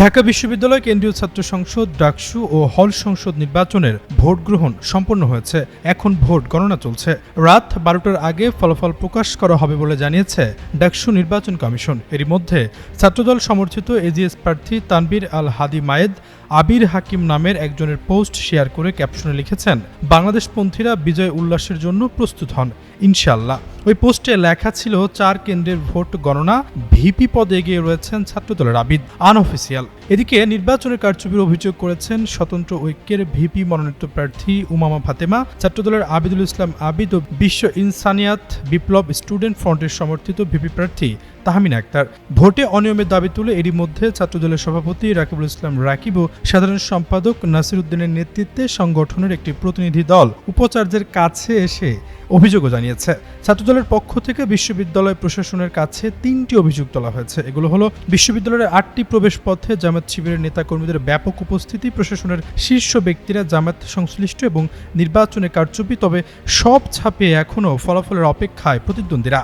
ঢাকা বিশ্ববিদ্যালয় কেন্দ্রীয় ছাত্র সংসদ, ডাকসু ও হল সংসদ নির্বাচনের ভোট গ্রহণ সম্পন্ন হয়েছে। এখন ভোট গণনা চলছে। রাত বারোটার আগে ফলাফল প্রকাশ করা হবে বলে জানিয়েছে ডাকসু নির্বাচন কমিশন। এরই মধ্যে ছাত্রদল সমর্থিত এজিএস প্রার্থী তানবির আল হাদি মায়েদ, আবির হাকিম নামের একজনের পোস্ট শেয়ার করে ক্যাপশনে লিখেছেন, বাংলাদেশপন্থীরা বিজয় উল্লাসের জন্য প্রস্তুত হন ইনশাল্লাহ ওই পোস্টে লেখা ছিল চার কেন্দ্রের ভোট গণনা, ভিপি পদে এগিয়ে রয়েছেন ছাত্রদলের আবিদ, আনঅফিসিয়াল। এদিকে নির্বাচনের কারচুপির অভিযোগ করেছেন স্বতন্ত্র ঐক্যের ভিপি মনোনীত প্রার্থী উমামা ফাতেমা। ছাত্রদলের আবিদুল ইসলাম আবিদ ও বিশ্ব ইনসানিয়াত বিপ্লব স্টুডেন্ট ফ্রন্টের সমর্থিত ভিপি প্রার্থী তাহমিনা আক্তার। ভোটে অনিয়মের দাবি তুলে এরই মধ্যে ছাত্রদলের সভাপতি রাকিবুল ইসলাম রাকিব ও সাধারণ সম্পাদক নাসির উদ্দিনের নেতৃত্বে সংগঠনের একটি প্রতিনিধি দল উপাচার্যের কাছে এসে অভিযোগও জানিয়েছে। ছাত্রদলের পক্ষ থেকে বিশ্ববিদ্যালয় প্রশাসনের কাছে তিনটি অভিযোগ তোলা হয়েছে। এগুলো হলো, বিশ্ববিদ্যালয়ের আটটি প্রবেশ পথে জামাত শিবিরের নেতাকর্মীদের ব্যাপক উপস্থিতি, প্রশাসনের শীর্ষ ব্যক্তিরা জামাত সংশ্লিষ্ট এবং নির্বাচনে কারচুপি, তবে সব ছাপে এখনও ফলাফলের অপেক্ষায় প্রতিদ্বন্দ্বীরা।